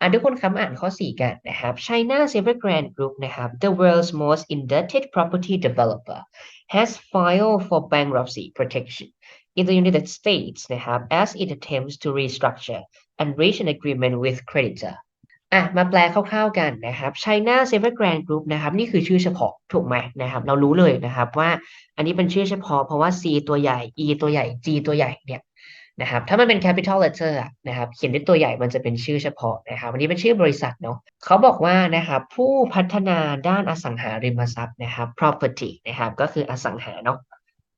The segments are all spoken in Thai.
อ่านทุกคนคำอ่านข้อ 4 กันนะครับ China's Evergrande Group นะครับ the world's most indebted property developer has filed for bankruptcy protection in the United States นะครับ as it attempts to restructure and reach an agreement with creditor อะมาแปลคร่าวๆกันนะครับ China Evergrande Group นะครับนี่คือชื่อเฉพาะถูกไหมนะครับเรารู้เลยนะครับว่าอันนี้เป็นชื่อเฉพาะเพราะว่า C ตัวใหญ่ E ตัวใหญ่ G ตัวใหญ่เนี่ย นะครับถ้ามันเป็น capital letter นะครับเขียนด้วยตัวใหญ่มันจะเป็นชื่อเฉพาะนะครับอันนี้เป็นชื่อบริษัทเนาะเขาบอกว่านะครับผู้พัฒนาด้านอสังหาริมทรัพย์นะครับ property นะครับก็คืออสังหาเนาะ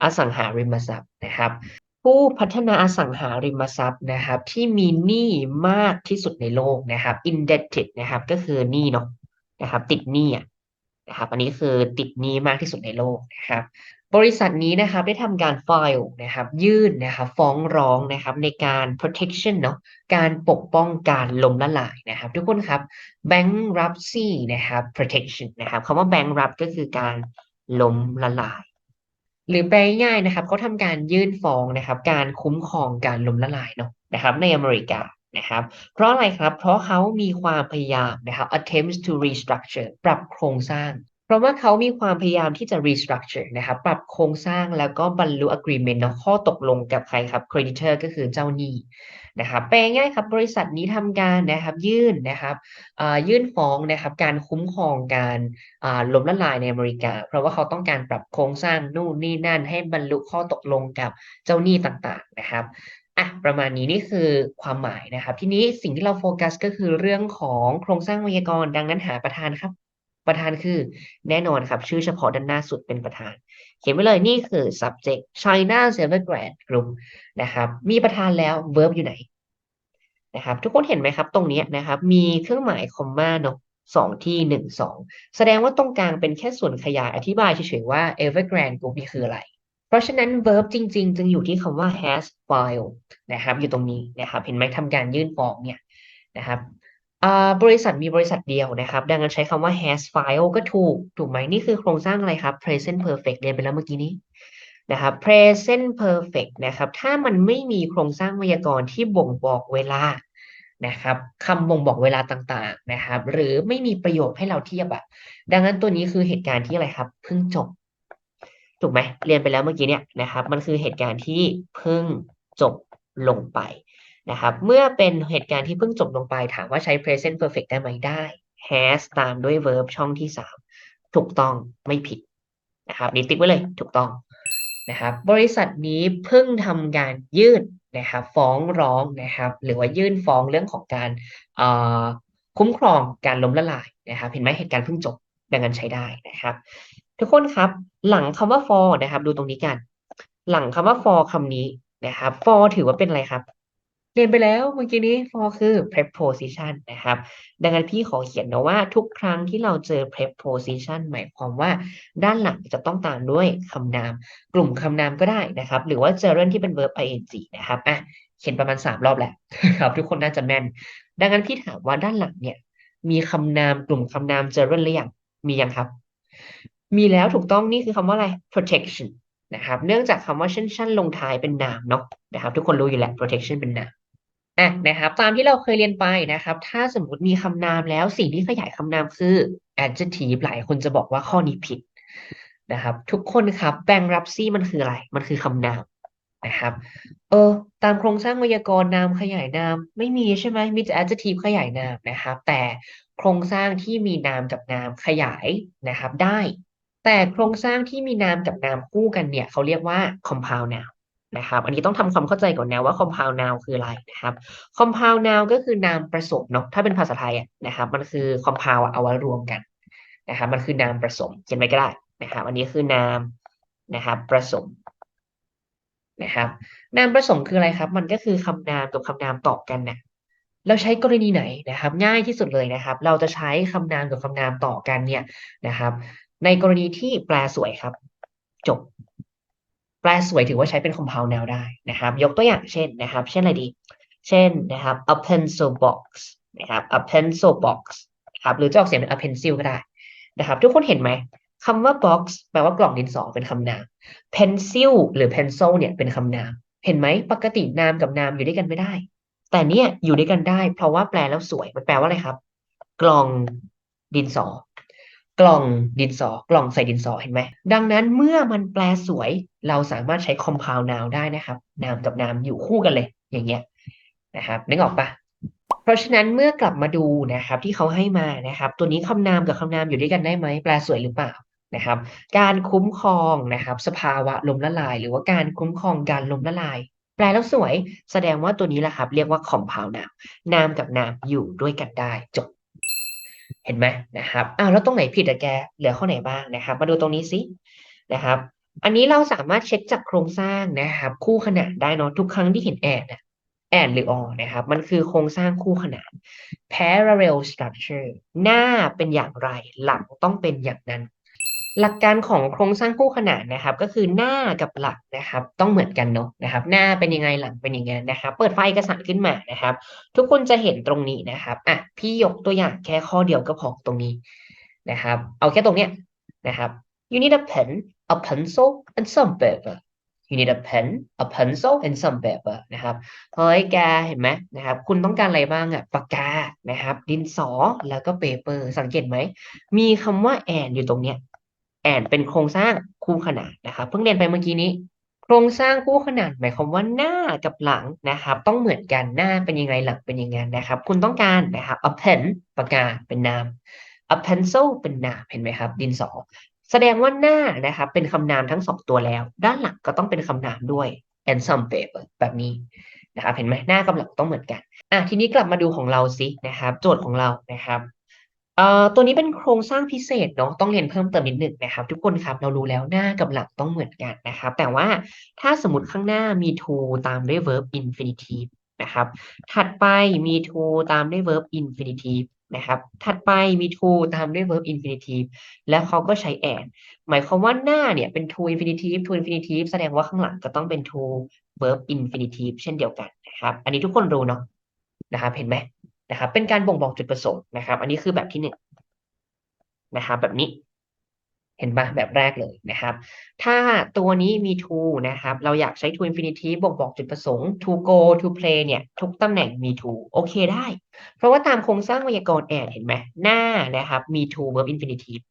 อสังหาริมทรัพย์นะครับ ผู้พัฒนาอสังหาริมทรัพย์นะครับ ที่มีหนี้มากที่สุดในโลกนะครับ indebted นะครับก็คือหนี้เนาะนะครับติดหนี้อะนะครับอันนี้คือติดหนี้มากที่สุดในโลกนะครับ บริษัทนี้นะครับได้ทำการ file นะครับยื่นนะครับฟ้องร้องนะครับในการ protection เนาะการปกป้องการล้มละลายนะครับ ทุกคนครับ bankruptcy นะครับ protection นะครับคำว่า bankrupt ก็คือการล้มละลาย หรือแปลง่ายนะครับเขาทำการยื่นฟ้องนะครับ การคุ้มครองการล้มละลายเนาะนะครับในอเมริกานะครับ เพราะอะไรครับ เพราะเขามีความพยายามนะครับ attempts to restructure ปรับโครงสร้าง ราะว่าเขามีความพยายามที่จะ restructure นะครับปรับโครงสร้างแล้วก็บรรลุ agreement เนาะข้อตกลงกับใครครับ creditor ก็คือเจ้าหนี้นะครับแปลง่ายครับบริษัทนี้ทำการนะครับยื่นนะครับยื่นฟ้องนะครับการคุ้มครองการล้มละลายในอเมริกา เพราะว่าเขาต้องการปรับโครงสร้างนู่นนี่นั่น ให้บรรลุข้อตกลงกับเจ้าหนี้ต่างๆนะครับอะประมาณนี้นี่คือความหมายนะครับ ทีนี้สิ่งที่เราโฟกัสก็คือเรื่องของโครงสร้างวยากรณ์ดังนั้นหาประธานครับ ประธานคือแน่นอนครับ ชื่อเฉพาะด้านหน้าสุดเป็นประธาน เขียนไว้เลยนี่คือ subject China Evergrande Group นะครับ มีประธานแล้ว verb อยู่ไหนนะครับ ทุกคนเห็นไหมครับ ตรงนี้นะครับ มีเครื่องหมายคอมมาเนาะสองที่หนึ่งสองแสดงว่าตรงกลางเป็นแค่ส่วนขยายอธิบายเฉยๆว่า Evergrande Group นี่คืออะไร เพราะฉะนั้น verb จริง ๆ จึงอยู่ที่คำว่า has filed นะครับ อยู่ตรงนี้นะครับ เห็นไหมทำการยื่นฟ้องเนี่ยนะครับ บริษัทมีบริษัทเดียวนะครับ ดังนั้นใช้คำว่า has file ก็ถูก ถูกไหมนี่คือโครงสร้างอะไรครับ present perfect เรียนไปแล้วเมื่อกี้นี้นะครับ present perfect นะครับ ถ้ามันไม่มีโครงสร้างไวยากรณ์ที่บ่งบอกเวลานะครับคำบ่งบอกเวลาต่างๆนะครับ หรือไม่มีประโยคให้เราเทียบอะดังนั้นตัวนี้คือเหตุการณ์ที่อะไรครับ เพิ่งจบ ถูกไหมเรียนไปแล้วเมื่อกี้เนี่ยนะครับ มันคือเหตุการณ์ที่เพิ่งจบลงไป นะครับ เมื่อเป็นเหตุการณ์ที่เพิ่งจบลงไปถามว่าใช้ present perfect ได้ไหมได้ has ตามด้วย verb ช่องที่ 3 ถูกต้องไม่ผิดนะครับนี่ติ๊กไว้เลยถูกต้องนะครับ บริษัทนี้เพิ่งทำการยื่นนะครับฟ้องร้องนะครับ หรือว่ายื่นฟ้องเรื่องของการคุ้มครองการล้มละลายนะครับ เห็นไหมเหตุการณ์เพิ่งจบดังนั้นใช้ได้นะครับ ทุกคนครับ หลังคำว่า for นะครับ ดูตรงนี้กัน หลังคำว่า for คำนี้นะครับ for ถือว่าเป็นอะไรครับ เรียนไปแล้วเมื่อกี้นี้ for คือ preposition นะครับ ดังนั้นพี่ขอเขียนนะว่าทุกครั้งที่เราเจอ preposition หมายความว่า ด้านหลังจะต้องตามด้วยคำนาม กลุ่มคำนามก็ได้นะครับ หรือว่าเจอเรื่องที่เป็น verb ing นะครับอะเขียนประมาณสามรอบแหละครับ ทุกคนน่าจะแม่น ดังนั้นพี่ถามว่าด้านหลังเนี่ย มีคำนามกลุ่มคำนามเจอเรื่องหรือยังมียังครับ มีแล้วถูกต้องนี่คือคำว่าอะไร protection นะครับ เนื่องจากคำว่าเช่นชันลงท้ายเป็นนามเนาะนะครับ ทุกคนรู้อยู่แล้ว protection เป็นนาม อะนะครับตามที่เราเคยเรียนไปนะครับ ถ้าสมมติมีคำนามแล้วสิ่งที่ขยายคำนามคือ adjective หลายคนจะบอกว่าข้อนี้ผิดนะครับ ทุกคนครับ bankruptcy มันคืออะไร มันคือคำนามนะครับ เออ ตามโครงสร้างไวยากรณ์นามขยายนาม ไม่มีใช่ไหมมีแต่ adjective ขยายนามนะครับ แต่โครงสร้างที่มีนามกับนามขยายนะครับได้ แต่โครงสร้างที่มีนามกับนามคู่กันเนี่ย เขาเรียกว่า compound noun นะครับ อันนี้ต้องทำความเข้าใจก่อนนะว่า compound noun คืออะไรนะครับ compound noun ก็คือนามผสมเนาะถ้าเป็นภาษาไทยอะนะครับ มันคือ compound เอาไว้รวมกันนะครับ มันคือนามผสมเขียนไว้ก็ได้นะครับ อันนี้คือนามนะครับผสมนะครับ นามผสมคืออะไรครับ มันก็คือคำนามกับคำนามต่อกันเนี่ยเราใช้กรณีไหนนะครับ ง่ายที่สุดเลยนะครับ เราจะใช้คำนามกับคำนามต่อกันเนี่ยนะครับ ในกรณีที่แปลสวยครับ จบ แปลสวยถือว่าใช้เป็น compound noun ได้นะครับ ยกตัวอย่างเช่นนะครับ เช่นอะไรดี เช่นนะครับ a pencil box นะครับ a pencil box นะครับหรือจะออกเสียงเป็น a pencil ก็ได้นะครับ ทุกคนเห็นไหมคำว่า box แปลว่ากล่องดินสอเป็นคำนาม pencil หรือ pencil เนี่ยเป็นคำนาม เห็นไหมปกตินามกับนามอยู่ด้วยกันไม่ได้ แต่เนี่ยอยู่ด้วยกันได้ เพราะว่าแปลแล้วสวยมันแปลว่าอะไรครับ กล่องดินสอ กล่องดินสอกล่องใส่ดินสอเห็นไหม ดังนั้นเมื่อมันแปลสวยเราสามารถใช้ compound noun ได้นะครับ noun กับ noun อยู่คู่กันเลย อย่างเงี้ยนะครับนึกออกปะเพราะฉะนั้นเมื่อกลับมาดูนะครับที่เขาให้มานะครับ ตัวนี้คำนามกับคำนามอยู่ด้วยกันได้ไหมแปลสวยหรือเปล่านะครับ การคุ้มครองนะครับ สภาวะลมละลาย หรือว่าการคุ้มครองการลมละลาย แปลแล้วสวย แสดงว่าตัวนี้แหละครับ เรียกว่า compound noun นามกับนามอยู่ด้วยกันได้จบ เห็นไหมนะครับอ้าวแล้วตรงไหนผิดอะแกเหลือข้อไหนบ้างนะครับ มาดูตรงนี้สินะครับ อันนี้เราสามารถเช็คจากโครงสร้างนะครับ คู่ขนานได้เนาะทุกครั้งที่เห็นแอดอะแอดหรือออนะครับ มันคือโครงสร้างคู่ขนาน parallel structure หน้าเป็นอย่างไร หลังต้องเป็นอย่างนั้น หลักการของโครงสร้างคู่ขนานนะครับ ก็คือหน้ากับหลังนะครับ ต้องเหมือนกันเนาะนะครับ หน้าเป็นยังไงหลังเป็นยังไงนะครับ เปิดไฟล์เอกสารขึ้นมานะครับ ทุกคนจะเห็นตรงนี้นะครับอะพี่ยกตัวอย่างแค่ข้อเดียวก็พอตรงนี้นะครับ เอาแค่ตรงเนี้ยนะครับ you need a pen a pencil and some paper you need a pen a pencil and some paper นะครับเฮ้ยแกเห็นไหมนะครับ คุณต้องการอะไรบ้างอะปากกานะครับ ดินสอแล้วก็ paper สังเกตไหมมีคำว่า and อยู่ตรงเนี้ย and เป็นโครงสร้างคู่ขนานนะครับ เพิ่งเรียนไปเมื่อกี้นี้ โครงสร้างคู่ขนานหมายความว่าหน้ากับหลังนะครับ ต้องเหมือนกันหน้าเป็นยังไงหลังเป็นยังไงนะครับ คุณต้องการนะครับ a pen ปากกาเป็นนาม a pencil เป็นนามเห็นไหมครับ ดินสอแสดงว่าหน้านะครับ เป็นคำนามทั้งสองตัวแล้ว ด้านหลังก็ต้องเป็นคำนามด้วย and some paper แบบนี้นะครับเห็นไหมหน้ากับหลังต้องเหมือนกันอะทีนี้กลับมาดูของเราสินะครับ โจทย์ของเรานะครับ เอ่อตัวนี้เป็นโครงสร้างพิเศษเนาะต้องเรียนเพิ่มเติมนิดหนึ่งนะครับ ทุกคนครับเรารู้แล้วหน้ากับหลังต้องเหมือนกันนะครับ แต่ว่าถ้าสมมติข้างหน้ามี to ตามด้วย verb infinitive นะครับ ถัดไปมี to ตามด้วย verb infinitive นะครับ ถัดไปมี to ตามด้วย verb infinitive แล้วเขาก็ใช้ and หมายความว่าหน้าเนี่ยเป็น to infinitive to infinitive แสดงว่าข้างหลังก็ต้องเป็น to verb infinitive เช่นเดียวกันนะครับ อันนี้ทุกคนรู้เนาะนะครับเห็นไหม นะครับ เป็นการบ่งบอกจุดประสงค์นะครับ อันนี้คือแบบที่หนึ่งนะครับ แบบนี้ เห็นปะแบบแรกเลยนะครับ ถ้าตัวนี้มี to นะครับ เราอยากใช้ to infinitive บ่งบอกจุดประสงค์ to go to play เนี่ย ทุกตำแหน่งมี to โอเคได้ เพราะว่าตามโครงสร้างไวยากรณ์ and เห็นไหมหน้านะครับมี to verb infinitive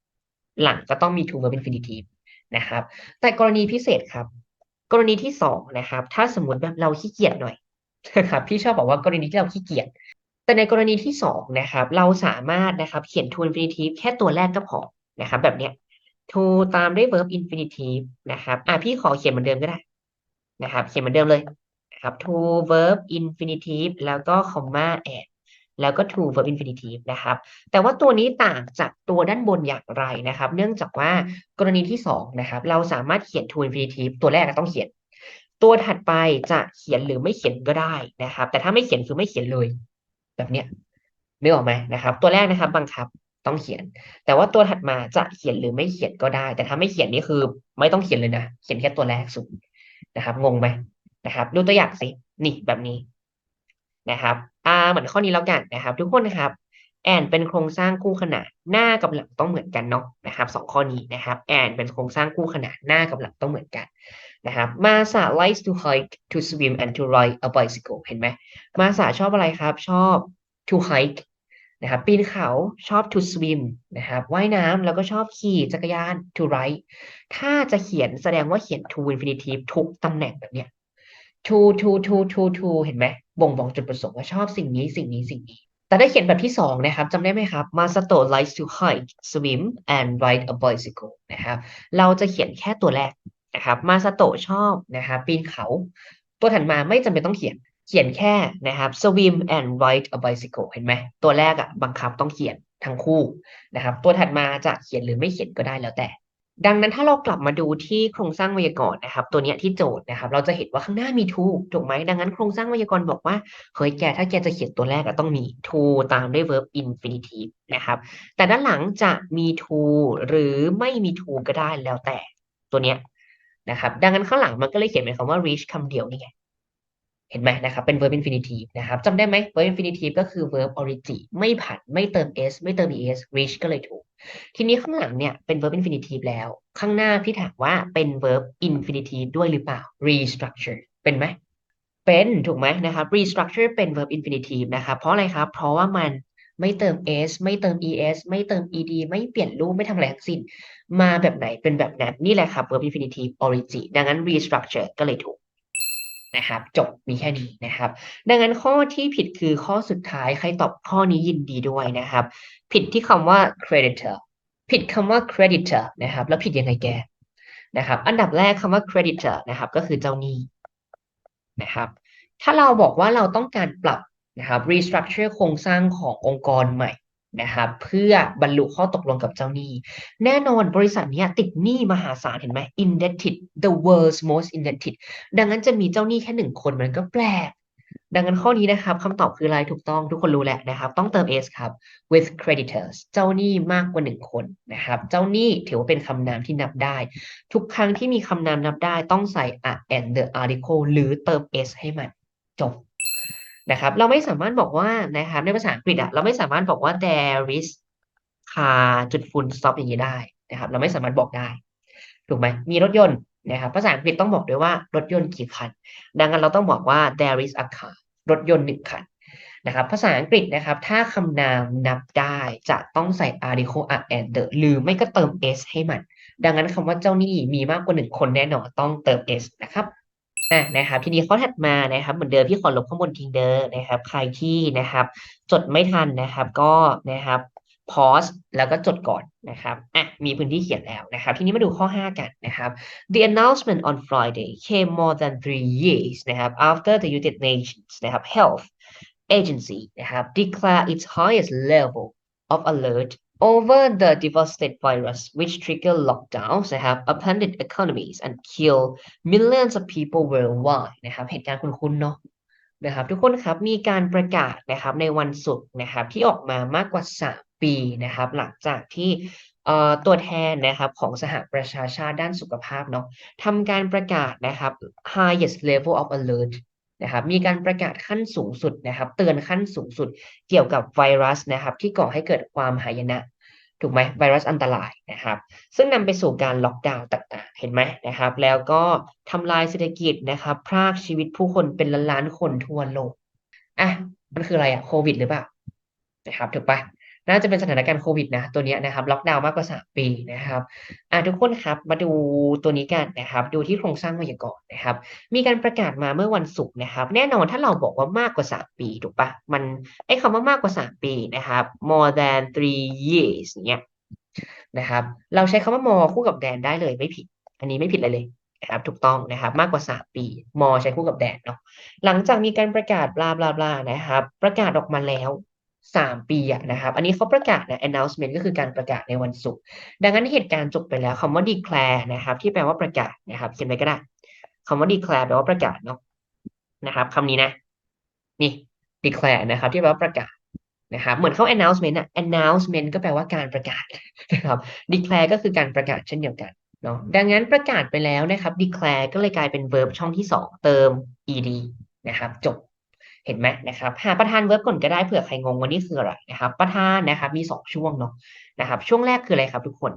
หลังก็ต้องมี to verb infinitive นะครับ แต่กรณีพิเศษครับ กรณีที่สองนะครับ ถ้าสมมติแบบเราขี้เกียจหน่อยนะครับพี่ชอบบอกว่ากรณีที่เราขี้เกียจ แต่ในกรณีที่สองนะครับ เราสามารถนะครับเขียน to infinitive แค่ตัวแรกก็พอนะครับ แบบเนี้ย to ตามด้วย verb infinitive นะครับอะพี่ขอเขียนเหมือนเดิมก็ได้นะครับ เขียนเหมือนเดิมเลยนะครับ to verb infinitive แล้วก็ comma and แล้วก็ to verb infinitive นะครับ แต่ว่าตัวนี้ต่างจากตัวด้านบนอย่างไรนะครับ เนื่องจากว่ากรณีที่สองนะครับ เราสามารถเขียน to infinitive ตัวแรกต้องเขียน ตัวถัดไปจะเขียนหรือไม่เขียนก็ได้นะครับ แต่ถ้าไม่เขียนคือไม่เขียนเลย แบบเนี้ยนึกออกไหมนะครับ ตัวแรกนะครับ บังคับต้องเขียน แต่ว่าตัวถัดมาจะเขียนหรือไม่เขียนก็ได้ แต่ถ้าไม่เขียนนี่คือ ไม่ต้องเขียนเลยนะเขียนแค่ตัวแรกสุดนะครับ งงไหมนะครับ ดูตัวอย่างสินี่แบบนี้นะครับอ่าเหมือนข้อนี้แล้วกันนะครับ ทุกคนนะครับแอนเป็นโครงสร้างคู่ขนานหน้ากับหลังต้องเหมือนกันเนาะนะครับสองข้อนี้นะครับแอนเป็นโครงสร้างคู่ขนานหน้ากับหลังต้องเหมือนกัน นะครับมาสา likes to hike to swim and to ride a bicycle เห็นไหมมาสาชอบอะไรครับ ชอบ to hike นะครับปีนเขาชอบ to swim นะครับว่ายน้ำแล้วก็ชอบขี่จักรยาน to ride ถ้าจะเขียนแสดงว่าเขียน to infinitive ทุกตำแหน่งแบบเนี้ย to to to to to เห็นไหมบ่งบอกจุดประสงค์ว่าชอบสิ่งนี้สิ่งนี้สิ่งนี้ แต่ถ้าเขียนแบบที่สองนะครับจำได้ไหมครับ Masato likes to hike swim and ride a bicycle นะครับเราจะเขียนแค่ตัวแรก นะครับ Masato ชอบนะครับปีนเขา ตัวถัดมาไม่จำเป็นต้องเขียน เขียนแค่นะครับ swim and ride a bicycle เห็นไหม ตัวแรกอะบังคับต้องเขียนทั้งคู่นะครับ ตัวถัดมาจะเขียนหรือไม่เขียนก็ได้แล้วแต่ ดังนั้นถ้าเรากลับมาดูที่โครงสร้างไวยากรณ์นะครับ ตัวเนี้ยที่โจทย์นะครับ เราจะเห็นว่าข้างหน้ามี to ถูกไหมดังนั้นโครงสร้างไวยากรณ์บอกว่าเฮ้ยแกถ้าแกจะเขียนตัวแรกอะต้องมี to ตามด้วย verb infinitive นะครับ แต่ด้านหลังจะมี to หรือไม่มี to ก็ได้แล้วแต่ ตัวเนี้ย นะครับ ดังนั้นข้างหลังมันก็เลยเขียนเป็นคำว่า reach คำเดียวนี่ไง เห็นไหมนะครับ เป็น verb infinitive นะครับจำได้ไหม verb infinitive ก็คือ verb origin ไม่ผัน ไม่เติม s ไม่เติม es reach ก็เลยถูก ทีนี้ข้างหลังเนี่ยเป็น verb infinitive แล้ว ข้างหน้าพี่ถามว่าเป็น verb infinitive ด้วยหรือเปล่า restructure เป็นไหมเป็นถูกไหมนะครับ restructure เป็น verb infinitive นะครับ เพราะอะไรครับ เพราะว่ามัน ไม่เติม s ไม่เติม es ไม่เติม ed ไม่เปลี่ยนรูปไม่ทำอะไรทั้งสิ้น มาแบบไหนเป็นแบบนั้น นี่แหละครับ verb infinitive origin ดังนั้น restructure ก็เลยถูกนะครับจบมีแค่นี้นะครับ ดังนั้นข้อที่ผิดคือข้อสุดท้ายใครตอบข้อนี้ยินดีด้วยนะครับ ผิดที่คำว่า creditor ผิดคำว่า creditor นะครับ แล้วผิดยังไงแกนะครับ อันดับแรกคำว่า creditor นะครับ ก็คือเจ้าหนี้นะครับ ถ้าเราบอกว่าเราต้องการปรับ นะครับ restructure โครงสร้างขององค์กรใหม่นะครับเพื่อบรรลุข้อตกลงกับเจ้าหนี้ แน่นอนบริษัทนี้ติดหนี้มหาศาลเห็นไหม indebted the world's most indebted ดังนั้นจะมีเจ้าหนี้แค่หนึ่งคนมันก็แปลก ดังนั้นข้อนี้นะครับคำตอบคืออะไรถูกต้องทุกคนรู้แหละนะครับ ต้องเติม s ครับ with creditors เจ้าหนี้มากกว่าหนึ่งคนนะครับ เจ้าหนี้ถือว่าเป็นคำนามที่นับได้ ทุกครั้งที่มีคำนามนับได้ต้องใส่ a and the article หรือเติม s ให้มันจบ นะครับเราไม่สามารถบอกว่านะครับในภาษาอังกฤษอะเราไม่สามารถบอกว่า there is car จุด full stop อย่างนี้ได้นะครับ เราไม่สามารถบอกได้ ถูกไหมมีรถยนต์นะครับภาษาอังกฤษต้องบอกด้วยว่ารถยนต์กี่คัน ดังนั้นเราต้องบอกว่า there is a car รถยนต์หนึ่งคันนะครับภาษาอังกฤษนะครับ ถ้าคำนามนับได้จะต้องใส่ article a and the หรือไม่ก็เติม s ให้มัน ดังนั้นคำว่าเจ้าหนี้มีมากกว่าหนึ่งคนแน่นอนต้องเติม s นะครับ อะนะครับทีนี้ข้อถัดมานะครับ เหมือนเดิมพี่ขอลบข้างบนทิ้งเด้อนะครับ ใครที่นะครับ จดไม่ทันนะครับ ก็นะครับ pause แล้วก็จดก่อนนะครับอะมีพื้นที่เขียนแล้วนะครับ ทีนี้มาดูข้อ 5 กันนะครับ The announcement on Friday came more than three years นะครับ after the United Nations นะครับ Health Agency นะครับ declare its highest level of alert over the devastated virus which trigger lockdowns นะครับ upended economies and kill millions of people worldwide นะครับ เหตุการณ์คุ้นๆเนาะนะครับ ทุกคนครับ มีการประกาศนะครับในวันศุกร์นะครับ ที่ออกมามากกว่า 3 ปีนะครับ หลังจากที่เอ่อตัวแทนนะครับของสหประชาชาติด้านสุขภาพเนาะทำการประกาศนะครับ highest level of alert นะครับมีการประกาศขั้นสูงสุดนะครับ เตือนขั้นสูงสุดเกี่ยวกับไวรัสนะครับ ที่ก่อให้เกิดความหายนะ ถูกไหมไวรัสอันตรายนะครับ ซึ่งนำไปสู่การล็อกดาวน์ต่างๆ เห็นไหมนะครับ แล้วก็ทำลายเศรษฐกิจนะครับ พรากชีวิตผู้คนเป็นล้านๆคนทั่วโลกอะมันคืออะไรอะโควิดหรือเปล่านะครับถูกปะ น่าจะเป็นสถานการณ์โควิดนะตัวนี้นะครับล็อกดาวน์มากกว่า3ปีนะครับอะทุกคนครับมาดูตัวนี้กันนะครับดูที่โครงสร้างไวยากรณ์นะครับ มีการประกาศมาเมื่อวันศุกร์นะครับ แน่นอนถ้าเราบอกว่ามากกว่า3ปีถูกปะมันไอ้คำว่ามากกว่า3ปีนะครับ more than three years เนี้ยนะครับเราใช้คำว่า more คู่กับ than ได้เลยไม่ผิด อันนี้ไม่ผิดเลยเลยนะครับถูกต้องนะครับมากกว่า 3 ปี more ใช้คู่กับ than เนาะหลังจากมีการประกาศบลาบลาบลานะครับ ประกาศออกมาแล้ว 3 ปีอะนะครับ อันนี้เขาประกาศนะ announcement ก็คือการประกาศในวันศุกร์ดังนั้นเหตุการณ์จบไปแล้วคำว่า declare นะครับ ที่แปลว่าประกาศนะครับเขียนไว้ก็ได้คำว่า declare แปลว่าประกาศเนาะนะครับคำนี้นะ นี่ declare นะครับ ที่แปลว่าประกาศนะครับเหมือนเขา announcement อะ announcement ก็แปลว่าการประกาศนะครับ declare ก็คือการประกาศเช่นเดียวกันเนาะดังนั้นประกาศไปแล้วนะครับ declare ก็เลยกลายเป็น verb ช่องที่ 2 เติม ed นะครับ จบ เห็นไหมนะครับหาประธาน verb ก่อนก็ได้เผื่อใครงงว่านี่คืออะไรนะครับ ประธานนะครับมี2ช่วงเนาะนะครับ ช่วงแรกคืออะไรครับทุกคน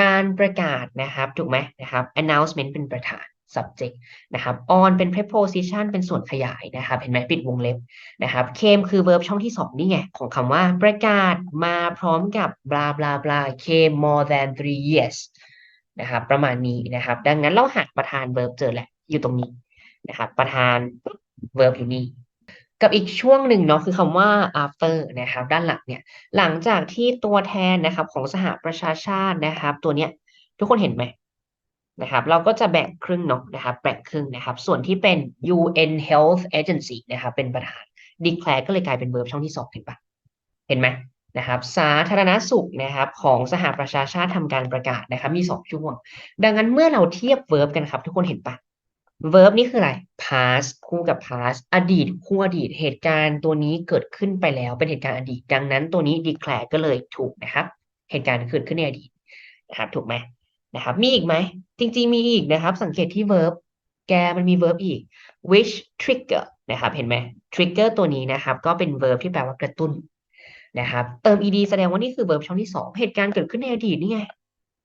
การประกาศนะครับถูกไหมนะครับ announcement เป็นประธาน subject นะครับ on เป็น preposition เป็นส่วนขยายนะครับ เห็นไหมปิดวงเล็บนะครับ came คือ verb ช่องที่ 2 นี่ไง ของคำว่าประกาศมาพร้อมกับ bla bla bla came more than three years นะครับ ประมาณนี้นะครับ ดังนั้นเราหาประธาน verb เจอแหละ อยู่ตรงนี้นะครับ ประธาน verb อยู่นี่กับอีกช่วงหนึ่งเนาะคือคำว่า after นะครับด้านหลังเนี่ยหลังจากที่ตัวแทนนะครับของสหประชาชาตินะครับ ตัวเนี้ยทุกคนเห็นไหมนะครับเราก็จะแบ่งครึ่งเนาะนะครับแบ่งครึ่งนะครับ ส่วนที่เป็น UN Health Agency นะครับเป็นประธาน declare ก็เลยกลายเป็น verb ช่องที่สองเห็นปะเห็นไหมนะครับสาธารณสุขนะครับของสหประชาชาติทำการประกาศนะครับมีสองช่วง ดังนั้นเมื่อเราเทียบ verb กันครับ ทุกคนเห็นปะ verb นี่คืออะไร past คู่กับ past อดีตคู่อดีตเหตุการณ์ตัวนี้เกิดขึ้นไปแล้วเป็นเหตุการณ์อดีต ดังนั้นตัวนี้ declare ก็เลยถูกนะครับ เหตุการณ์เกิดขึ้นในอดีตนะครับถูกไหมนะครับมีอีกไหม จริงๆมีอีกนะครับ สังเกตที่ verb แกมันมี verb อีก which trigger นะครับเห็นไหม trigger ตัวนี้นะครับ ก็เป็น verb ที่แปลว่ากระตุ้นนะครับเติม ed แสดงว่านี่คือ verb ช่องที่สองเหตุการณ์เกิดขึ้นในอดีตนี่ไง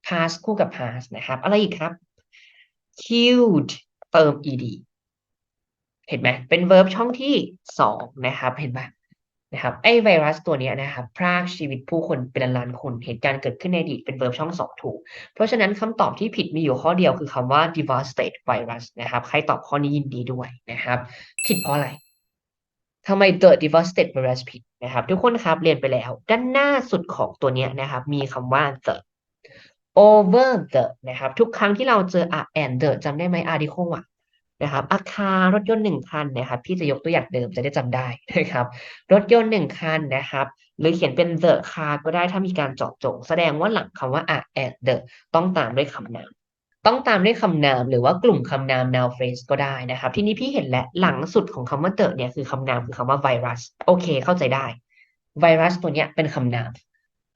past คู่กับ past นะครับ อะไรอีกครับ killed เติม ed เห็นไหมเป็น verb ช่องที่สองนะครับ เห็นปะนะครับไอไวรัสตัวนี้นะครับพรากชีวิตผู้คนเป็นล้านคนเหตุการณ์เกิดขึ้นในอดีตเป็น verb ช่องสองถูก เพราะฉะนั้นคำตอบที่ผิดมีอยู่ข้อเดียวคือคำว่า devastate virus นะครับ ใครตอบข้อนี้ยินดีด้วยนะครับ ผิดเพราะอะไรทำไม the devastate virus ผิดนะครับ ทุกคนครับเรียนไปแล้ว ด้านหน้าสุดของตัวนี้นะครับ มีคำว่า the over the นะครับ ทุกครั้งที่เราเจอ a and the จำได้ไหม article อะนะครับอาคารรถยนต์หนึ่งคันนะครับพี่จะยกตัวอย่างเดิมจะได้จำได้นะครับ รถยนต์หนึ่งคันนะครับ หรือเขียนเป็น the car ก็ได้ถ้ามีการเจาะจง แสดงว่าหลังคำว่า a and the ต้องตามด้วยคำนาม ต้องตามด้วยคำนาม หรือว่ากลุ่มคำนาม noun phrase ก็ได้นะครับ ทีนี้พี่เห็นแล้วหลังสุดของคำว่า the เนี่ยคือคำนามคือคำว่าไวรัส โอเค เข้าใจได้ไวรัสตัวเนี้ยเป็นคำนาม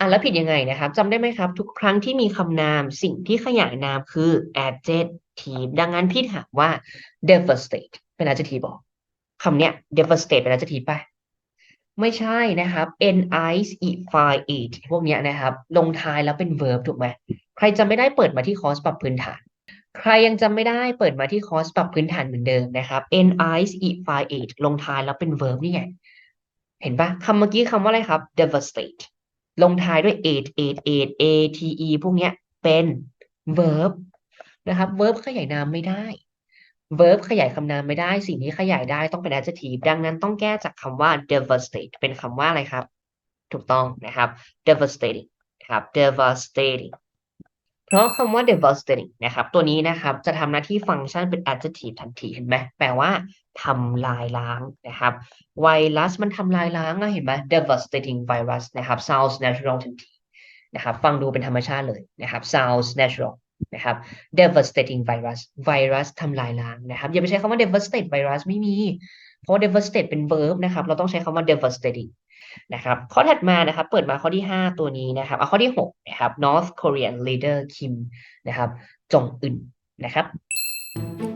อะแล้วผิดยังไงนะครับจำได้ไหมครับ ทุกครั้งที่มีคำนามสิ่งที่ขยายนามคือ adjective ดังนั้นพี่ถามว่า devastate เป็น adjective บอกคำเนี้ย devastate เป็น adjective ป่ะไม่ใช่นะครับ n i c e f i e t พวกเนี้ยนะครับ ลงท้ายแล้วเป็น verb ถูกไหมใครจำไม่ได้เปิดมาที่คอร์สปรับพื้นฐาน ใครยังจำไม่ได้เปิดมาที่คอร์สปรับพื้นฐานเหมือนเดิมนะครับ n i c e f i e t ลงท้ายแล้วเป็น verb นี่ไงเห็นปะคำเมื่อกี้คำว่าอะไรครับ devastate ลงท้ายด้วย ate ate ate ate พวกเนี้ยเป็น verb นะครับ verb ขยายนามไม่ได้ verb ขยายคำนามไม่ได้ สิ่งที่ขยายได้ต้องเป็น adjective ดังนั้นต้องแก้จากคำว่า devastate เป็นคำว่าอะไรครับ ถูกต้องนะครับ devastating นะครับ devastating เพราะคำว่า devastating นะครับ ตัวนี้นะครับจะทำหน้าที่ฟังก์ชันเป็น adjective ทันทีเห็นไหมแปลว่า ทำลายล้างนะครับไวรัสมันทำลายล้างอะเห็นไหม devastating virus นะครับ sounds natural ทันทีนะครับฟังดูเป็นธรรมชาติเลยนะครับ sounds natural นะครับ devastating virus ไวรัสทำลายล้างนะครับอย่าไปใช้คำว่า devastate virus ไม่มี เพราะ devastate เป็น verb นะครับเราต้องใช้คำว่า devastating นะครับข้อถัดมานะครับเปิดมาข้อที่ 5 ตัวนี้นะครับเอาข้อที่6นะครับ North Korean leader Kim นะครับจงอึนนะครับ